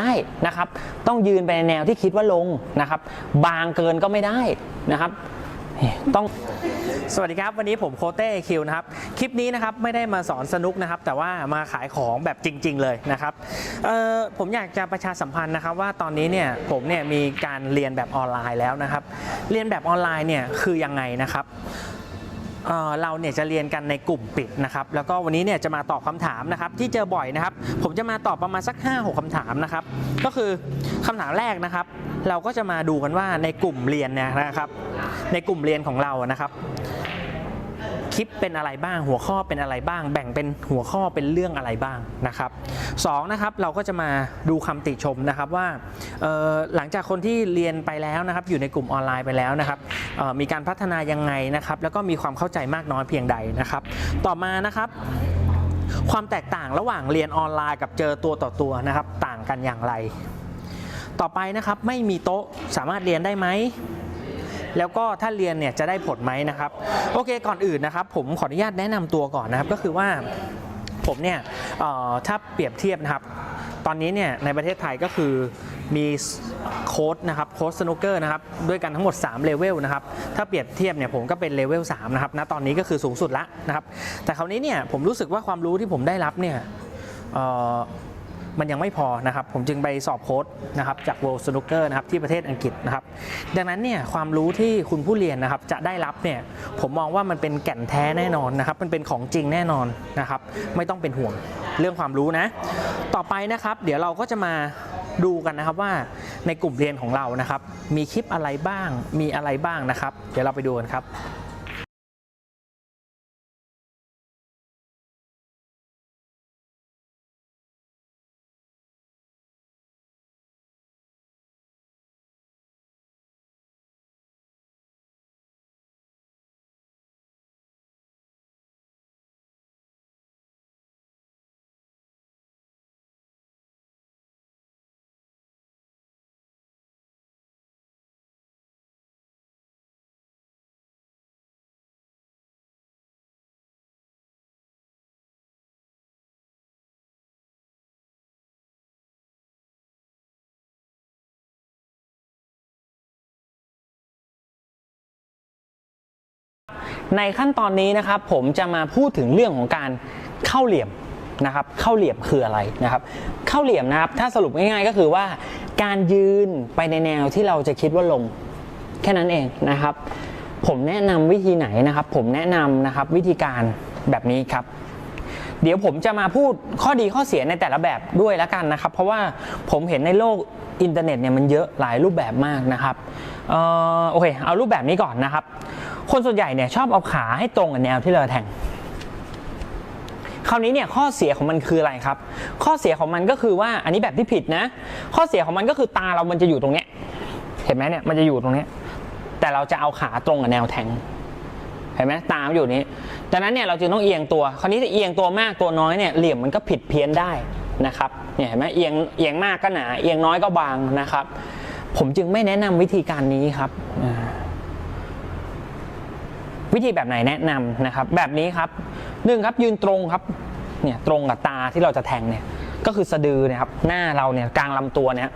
ได้นะครับ ต้องยืนไปในแนวที่คิดว่าลงนะครับ บางเกินก็ไม่ได้นะครับ ต้องสวัสดีครับ วันนี้ผมโคเต้คิวนะครับ คลิปนี้นะครับไม่ได้มาสอนสนุกนะครับ แต่ว่ามาขายของแบบจริง ๆ เลยนะครับผมอยากจะประชาสัมพันธ์นะครับว่าตอนนี้เนี่ยผมเนี่ยมีการเรียนแบบออนไลน์แล้วนะครับ เรียนแบบออนไลน์เนี่ยคือยังไงนะครับ เราเนี่ยจะเรียนกันในกลุ่มปิดนะครับแล้วก็วันนี้เนี่ยจะมาตอบคำถามนะครับที่เจอบ่อยนะครับ ผมจะมาตอบประมาณสัก 5-6คำถามนะครับ ก็คือคำถามแรกนะครับ เราก็จะมาดูกันว่าในกลุ่มเรียนเนี่ยนะครับ ในกลุ่มเรียนของเรานะครับ คลิปเป็นอะไรบ้าง หัวข้อเป็นอะไรบ้าง แบ่งเป็นหัวข้อเป็นเรื่องอะไรบ้างนะครับสองนะครับเราก็จะมาดูคำติชมนะครับว่าหลังจากคนที่เรียนไปแล้วนะครับอยู่ในกลุ่มออนไลน์ไปแล้วนะครับมีการพัฒนายังไงนะครับแล้วก็มีความเข้าใจมากน้อยเพียงใดนะครับ ต่อมานะครับความแตกต่างระหว่างเรียนออนไลน์กับเจอตัวต่อตัวนะครับ ต่างกันอย่างไร ต่อไปนะครับไม่มีโต๊ะสามารถเรียนได้ไหม แล้วก็ถ้าเรียนเนี่ยจะได้ผลไหมนะครับ โอเคก่อนอื่นนะครับผมขออนุญาตแนะนำตัวก่อนนะครับ ก็คือว่าผมเนี่ยถ้าเปรียบเทียบนะครับ ตอนนี้เนี่ยในประเทศไทยก็คือมีโค้ดนะครับโค้ดสนุกเกอร์นะครับด้วยกันทั้งหมด 3 เลเวลนะครับถ้าเปรียบเทียบเนี่ยผมก็เป็นเลเวล3นะครับณตอนนี้ก็คือสูงสุดละนะครับแต่คราวนี้เนี่ยผมรู้สึกว่าความรู้ที่ผมได้รับเนี่ย มันยังไม่พอนะครับผมจึงไปสอบโค้ดนะครับจาก World Snooker นะครับที่ประเทศอังกฤษนะครับดังนั้นเนี่ยความรู้ที่คุณผู้เรียนนะครับจะได้รับเนี่ยผมมองว่ามันเป็นแก่นแท้แน่นอนนะครับมันเป็นของจริงแน่นอนนะครับไม่ต้องเป็นห่วงเรื่องความรู้นะ ต่อไปนะครับเดี๋ยวเราก็จะมาดูกันนะครับว่าในกลุ่มเรียนของเรานะครับมีคลิปอะไรบ้างมีอะไรบ้างนะครับ เดี๋ยวเราไปดูกันครับ ในขั้นตอนนี้นะครับผมจะมาพูดถึงเรื่องของการเข้าเหลี่ยมนะครับเข้าเหลี่ยมคืออะไรนะครับ เข้าเหลี่ยมนะครับถ้าสรุปง่ายๆก็คือว่าการยืนไปในแนวที่เราจะคิดว่าลงแค่นั้นเองนะครับ ผมแนะนำวิธีไหนนะครับ ผมแนะนำนะครับวิธีการแบบนี้ครับ เดี๋ยวผมจะมาพูดข้อดีข้อเสียในแต่ละแบบด้วยแล้วกันนะครับ เพราะว่าผมเห็นในโลกอินเทอร์เน็ตเนี่ยมันเยอะหลายรูปแบบมากนะครับเออโอเคเอารูปแบบนี้ก่อนนะครับ คนส่วนใหญ่เนี่ยชอบเอาขาให้ตรงกับแนวที่เราแทงคราวนี้เนี่ยข้อเสียของมันคืออะไรครับ ข้อเสียของมันก็คือว่าอันนี้แบบที่ผิดนะ ข้อเสียของมันก็คือตาเรามันจะอยู่ตรงเนี้ยเห็นไหมเนี่ยมันจะอยู่ตรงเนี้ยแต่เราจะเอาขาตรงกับแนวแทงเห็นไหมตามอยู่นี้ดังนั้นเนี่ยเราจึงต้องเอียงตัว คราวนี้จะเอียงตัวมากตัวน้อยเนี่ยเหลี่ยมมันก็ผิดเพี้ยนได้นะครับเนี่ยเห็นไหมเอียงเอียงมากก็หนาเอียงน้อยก็บางนะครับ ผมจึงไม่แนะนำวิธีการนี้ครับอ่า วิธีแบบไหนแนะนำนะครับ แบบนี้ครับหนึ่งครับยืนตรงครับเนี่ยตรงกับตาที่เราจะแทงเนี่ยก็คือสะดือนะครับหน้าเราเนี่ยกลางลำตัวเนี่ย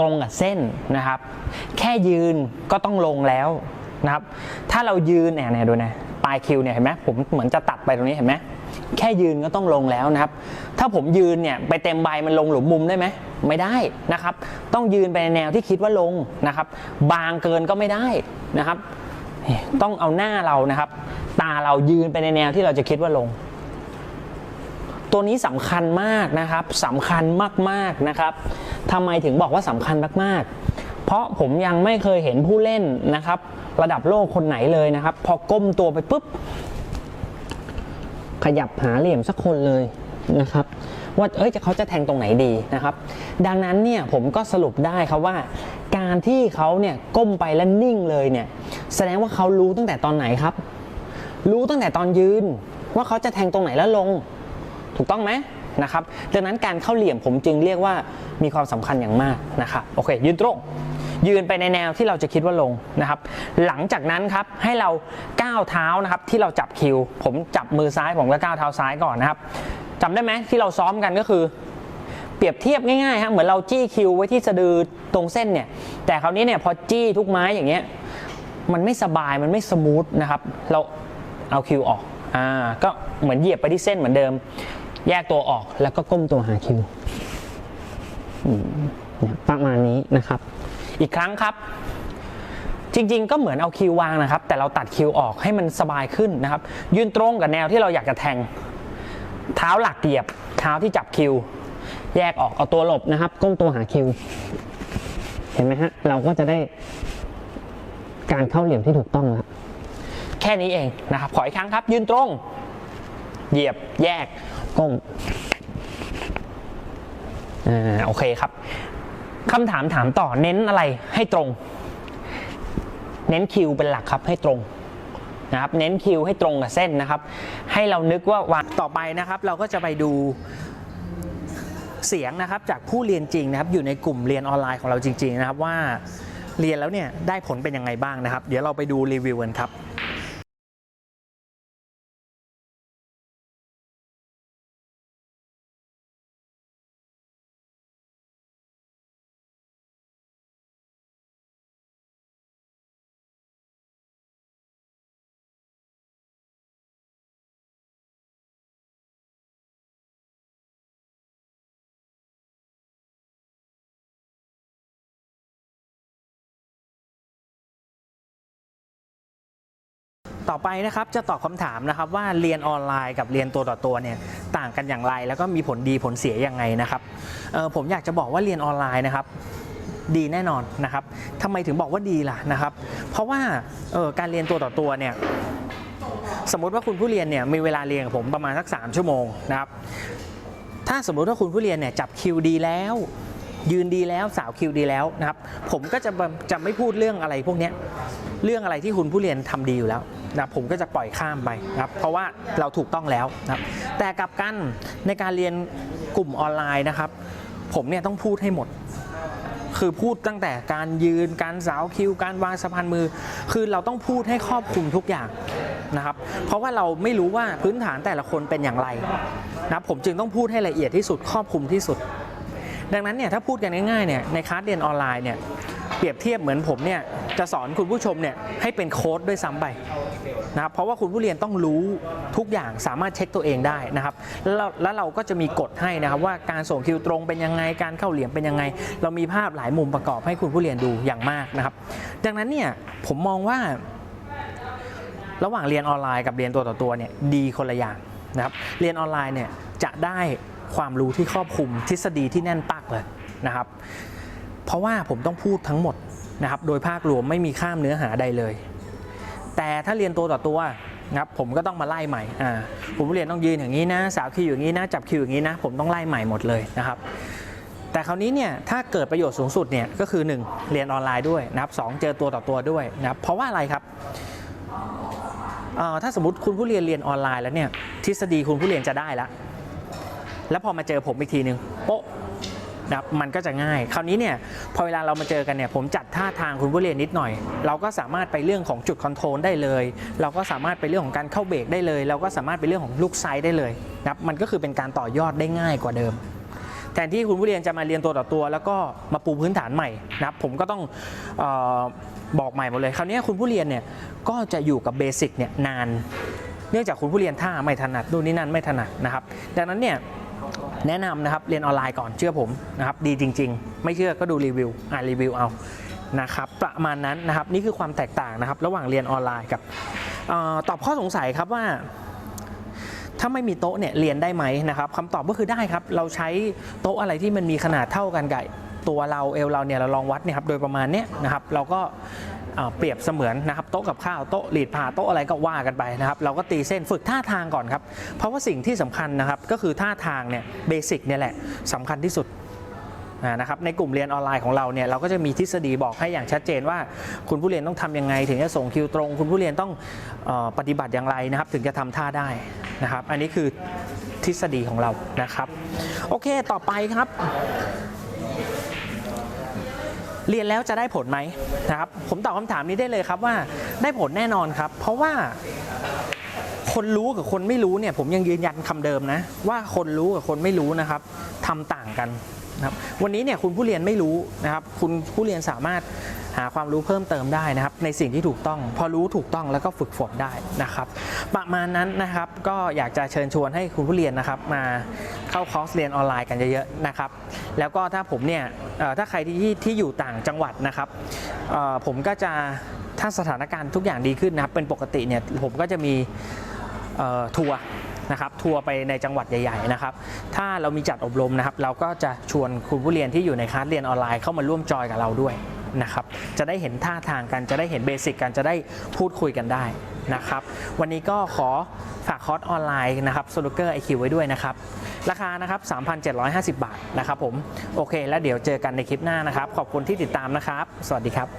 ตรงกับเส้นนะครับ แค่ยืนก็ต้องลงแล้วนะครับ ถ้าเรายืนเนี่ยเนี่ยดูนะปลายคิวเนี่ยเห็นไหมผมเหมือนจะตัดไปตรงนี้เห็นไหมแค่ยืนก็ต้องลงแล้วนะครับ ถ้าผมยืนเนี่ยไปเต็มใบมันลงหลุมมุมได้ไหมไม่ได้นะครับ ต้องยืนไปในแนวที่คิดว่าลงนะครับ บางเกินก็ไม่ได้นะครับ ต้องเอาหน้าเรานะครับ ตาเรายืนไปในแนวที่เราจะคิดว่าลง ตัวนี้สำคัญมากนะครับสำคัญมากๆนะครับทำไมถึงบอกว่าสำคัญมากๆ เพราะผมยังไม่เคยเห็นผู้เล่นนะครับ ระดับโลกคนไหนเลยนะครับ พอก้มตัวไปปุ๊บ ขยับหาเหลี่ยมสักคนเลยนะครับว่าเอ้ยจะเขาจะแทงตรงไหนดีนะครับ ดังนั้นเนี่ยผมก็สรุปได้ครับว่า การที่เขาเนี่ยก้มไปแล้วนิ่งเลยเนี่ย แสดงว่าเขารู้ตั้งแต่ตอนไหนครับ รู้ตั้งแต่ตอนยืน ว่าเขาจะแทงตรงไหนแล้วลง ถูกต้องไหมนะครับ ดังนั้นการเข้าเหลี่ยมผมจึงเรียกว่ามีความสำคัญอย่างมากนะครับโอเค ยืนตรงยืนไปในแนวที่เราจะคิดว่าลงนะครับ หลังจากนั้นครับให้เราก้าวเท้านะครับที่เราจับคิว ผมจับมือซ้ายผมก็ก้าวเท้าซ้ายก่อนนะครับจำได้ไหมที่เราซ้อมกันก็คือ เปรียบเทียบง่ายๆฮะเหมือนเราจี้คิวไว้ที่สะดือตรงเส้นเนี่ยแต่คราวนี้เนี่ยพอจี้ทุกไม้อย่างเงี้ย มันไม่สบายมันไม่สมูทนะครับเราเอาคิวออกอ่าก็เหมือนเหยียบไปที่เส้นเหมือนเดิม แยกตัวออกแล้วก็ก้มตัวหาคิวประมาณนี้นะครับ อีกครั้งครับ จริงๆ ก็เหมือนเอาคิววางนะครับ แต่เราตัดคิวออกให้มันสบายขึ้นนะครับ ยืนตรงกับแนวที่เราอยากจะแทง เท้าหลักเหยียบ เท้าที่จับคิว แยกออกเอาตัวหลบนะครับ ก้มตัวหาคิว เห็นไหมฮะ เราก็จะได้ การเข้าเหลี่ยมที่ถูกต้องแล้วแค่นี้เองนะครับขออีกครั้งครับ ยืนตรง เหยียบแยกก้มอ่าโอเคครับคำถามถามต่อเน้นอะไรให้ตรง เน้นคิวเป็นหลักครับให้ตรงนะครับเน้นคิวให้ตรงกับเส้นนะครับ ให้เรานึกว่าวางต่อไปนะครับ เราก็จะไปดูเสียงนะครับจากผู้เรียนจริงนะครับ อยู่ในกลุ่มเรียนออนไลน์ของเราจริง ๆ นะครับว่า เรียนแล้วเนี่ยได้ผลเป็นยังไงบ้างนะครับ เดี๋ยวเราไปดูรีวิวกันครับ ต่อไปนะครับจะตอบคำถามนะครับว่าเรียนออนไลน์กับเรียนตัวต่อตัวเนี่ยต่างกันอย่างไร แล้วก็มีผลดีผลเสียยังไงนะครับผมอยากจะบอกว่าเรียนออนไลน์นะครับดีแน่นอนนะครับทำไมถึงบอกว่าดีล่ะนะครับ เพราะว่าการเรียนตัวต่อตัวเนี่ยสมมติว่าคุณผู้เรียนเนี่ยมีเวลาเรียนกับผมประมาณสัก 3 ชั่วโมงนะครับถ้าสมมุติว่าคุณผู้เรียนเนี่ยจับคิวดีแล้ว ยืนดีแล้วสาวคิวดีแล้วนะครับผมก็จะจะไม่พูดเรื่องอะไรพวกนี้เรื่องอะไรที่คุณผู้เรียนทำดีอยู่แล้ว นะผมก็จะปล่อยข้ามไปนะครับเพราะว่าเราถูกต้องแล้วนะครับแต่กลับกันในการเรียนกลุ่มออนไลน์นะครับ ผมเนี่ยต้องพูดให้หมด คือพูดตั้งแต่การยืนการสาวคิว การวางสะพานมือ คือเราต้องพูดให้ครอบคลุมทุกอย่างนะครับ เพราะว่าเราไม่รู้ว่าพื้นฐานแต่ละคนเป็นอย่างไรนะผมจึงต้องพูดให้ละเอียดที่สุดครอบคลุมที่สุด ดังนั้นเนี่ยถ้าพูดกันง่ายๆเนี่ยในคลาสเรียนออนไลน์เนี่ยเปรียบเทียบเหมือนผมเนี่ย จะสอนคุณผู้ชมเนี่ยให้เป็นโค้ดด้วยซ้ำไปนะครับเพราะว่าคุณผู้เรียนต้องรู้ทุกอย่างสามารถเช็คตัวเองได้นะครับแล้วเราแล้วเราก็จะมีกฎให้นะครับว่าการส่งคิวตรงเป็นยังไงการเข้าเหลี่ยมเป็นยังไง เรามีภาพหลายมุมประกอบให้คุณผู้เรียนดูอย่างมากนะครับ ดังนั้นเนี่ยผมมองว่า ระหว่างเรียนออนไลน์กับเรียนตัวต่อตัวเนี่ยดีคนละอย่างนะครับเรียนออนไลน์เนี่ยจะได้ความรู้ที่ครอบคลุมทฤษฎีที่แน่นปักเลยนะครับ เพราะว่าผมต้องพูดทั้งหมด นะครับโดยภาครวมไม่มีข้ามเนื้อหาใดเลย แต่ถ้าเรียนตัวต่อตัวนะครับผมก็ต้องมาไล่ใหม่อ่าผมเรียนต้องยืนอย่างนี้นะสาวคิวอย่างนี้นะจับคิวอย่างนี้นะผมต้องไล่ใหม่หมดเลยนะครับแต่คราวนี้เนี่ยถ้าเกิดประโยชน์สูงสุดเนี่ยก็คือ 1 เรียนออนไลน์ด้วยนะครับสองเจอตัวต่อตัวด้วยนะครับเพราะว่าอะไรครับอ่อถ้าสมมติคุณผู้เรียนเรียนออนไลน์แล้วเนี่ยทฤษฎีคุณผู้เรียนจะได้แล้วแล้วพอมาเจอผมอีกทีหนึ่งโป๊ะ นะครับมันก็จะง่าย คราวนี้เนี่ยพอเวลาเรามาเจอกันเนี่ยผมจัดท่าทางคุณผู้เรียนนิดหน่อย เราก็สามารถไปเรื่องของจุดคอนโทรลได้เลย เราก็สามารถไปเรื่องของการเข้าเบรกได้เลย เราก็สามารถไปเรื่องของลูกไซด์ได้เลยนะครับมันก็คือเป็นการต่อยอดได้ง่ายกว่าเดิมแทนที่คุณผู้เรียนจะมาเรียนตัวต่อตัว แล้วก็มาปูพื้นฐานใหม่นะครับผมก็ต้องออบอกใหม่หมดเลย คราวนี้คุณผู้เรียนเนี่ยก็จะอยู่กับเบสิกเนี่ยนาน เนื่องจากคุณผู้เรียนท่าไม่ถนัดดูนนี่นั่นไม่ถนัดนะครับ ดังนั้นเนี่ย แนะนำนะครับเรียนออนไลน์ก่อนเชื่อผมนะครับดีจริง ๆ ไม่เชื่อก็ดูรีวิวอ่านรีวิวเอานะครับประมาณนั้นนะครับนี่คือความแตกต่างนะครับ ระหว่างเรียนออนไลน์กับออตอบข้อสงสัยครับว่า ถ้าไม่มีโต๊ะเนี่ยเรียนได้ไหมนะครับคำตอบก็คือได้ครับ เราใช้โต๊ะอะไรที่มันมีขนาดเท่ากันกับตัวเราเอวเราเนี่ยเราลองวัดเนี่ยครับโดยประมาณเนี้ยนะครับ เราก็ เปรียบเสมือนนะครับโต๊ะกับข้าวโต๊ะหลีดผ่าโต๊ะอะไรก็ว่ากันไปนะครับเราก็ตีเส้นฝึกท่าทางก่อนครับ เพราะว่าสิ่งที่สำคัญนะครับก็คือท่าทางเนี่ยเบสิกเนี่ยแหละสำคัญที่สุดนะครับในกลุ่มเรียนออนไลน์ของเราเนี่ยเราก็จะมีทฤษฎีบอกให้อย่างชัดเจนว่า คุณผู้เรียนต้องทำยังไง ถึงจะส่งคิวตรง คุณผู้เรียนต้องออปฏิบัติอย่างไรนะครับ ถึงจะทำท่าได้นะครับ อันนี้คือทฤษฎีของเรานะครับ โอเคต่อไปครับ เรียนแล้วจะได้ผลไหมนะครับ ผมตอบคำถามนี้ได้เลยครับว่าได้ผลแน่นอนครับ เพราะว่าคนรู้กับคนไม่รู้เนี่ยผมยังยืนยันคำเดิมนะ ว่าคนรู้กับคนไม่รู้นะครับทำต่างกันนะครับวันนี้เนี่ยคุณผู้เรียนไม่รู้นะครับ คุณผู้เรียนสามารถหาความรู้เพิ่มเติมได้นะครับ ในสิ่งที่ถูกต้อง พอรู้ถูกต้องแล้วก็ฝึกฝนได้นะครับ ประมาณนั้นนะครับก็อยากจะเชิญชวนให้คุณผู้เรียนนะครับ มา เข้าคอร์สเรียนออนไลน์กันเยอะๆนะครับ แล้วก็ถ้าผมเนี่ยถ้าใครที่ที่อยู่ต่างจังหวัดนะครับผมก็จะถ้าสถานการณ์ทุกอย่างดีขึ้นนะครับเป็นปกติเนี่ยผมก็จะมีทัวร์นะครับทัวร์ไปในจังหวัดใหญ่ๆนะครับถ้าเรามีจัดอบรมนะครับ เราก็จะชวนคุณผู้เรียนที่อยู่ในคลาสเรียนออนไลน์เข้ามาร่วมจอยกับเราด้วยนะครับจะได้เห็นท่าทางกันจะได้เห็นเบสิกกันจะได้พูดคุยกันได้ นะครับ วันนี้ก็ขอฝากคอร์สออนไลน์นะครับโซลูเกอร์ไอคิวไว้ด้วยนะครับ ราคานะครับ 3,750 บาทนะครับผม โอเค แล้วเดี๋ยวเจอกันในคลิปหน้านะครับ ขอบคุณที่ติดตามนะครับ สวัสดีครับ